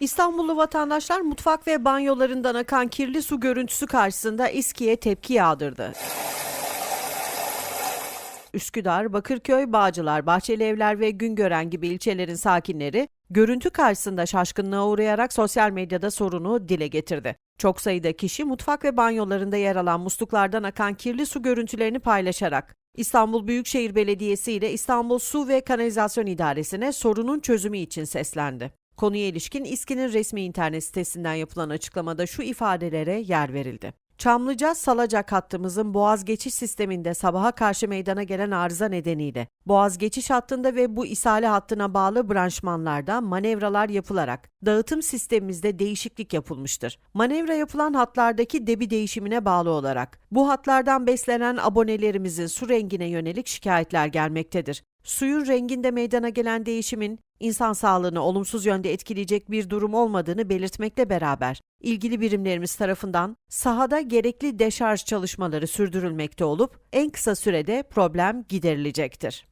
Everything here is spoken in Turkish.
İstanbullu vatandaşlar mutfak ve banyolarından akan kirli su görüntüsü karşısında İSKİ'ye tepki yağdırdı. Üsküdar, Bakırköy, Bağcılar, Bahçelievler ve Güngören gibi ilçelerin sakinleri görüntü karşısında şaşkınlığa uğrayarak sosyal medyada sorunu dile getirdi. Çok sayıda kişi mutfak ve banyolarında yer alan musluklardan akan kirli su görüntülerini paylaşarak İstanbul Büyükşehir Belediyesi ile İstanbul Su ve Kanalizasyon İdaresi'ne sorunun çözümü için seslendi. Konuya ilişkin İSKİ'nin resmi internet sitesinden yapılan açıklamada şu ifadelere yer verildi. Çamlıca Salacak hattımızın Boğaz geçiş sisteminde sabaha karşı meydana gelen arıza nedeniyle Boğaz geçiş hattında ve bu isale hattına bağlı branşmanlarda manevralar yapılarak dağıtım sistemimizde değişiklik yapılmıştır. Manevra yapılan hatlardaki debi değişimine bağlı olarak bu hatlardan beslenen abonelerimizin su rengine yönelik şikayetler gelmektedir. Suyun renginde meydana gelen değişimin insan sağlığını olumsuz yönde etkileyecek bir durum olmadığını belirtmekle beraber ilgili birimlerimiz tarafından sahada gerekli deşarj çalışmaları sürdürülmekte olup en kısa sürede problem giderilecektir.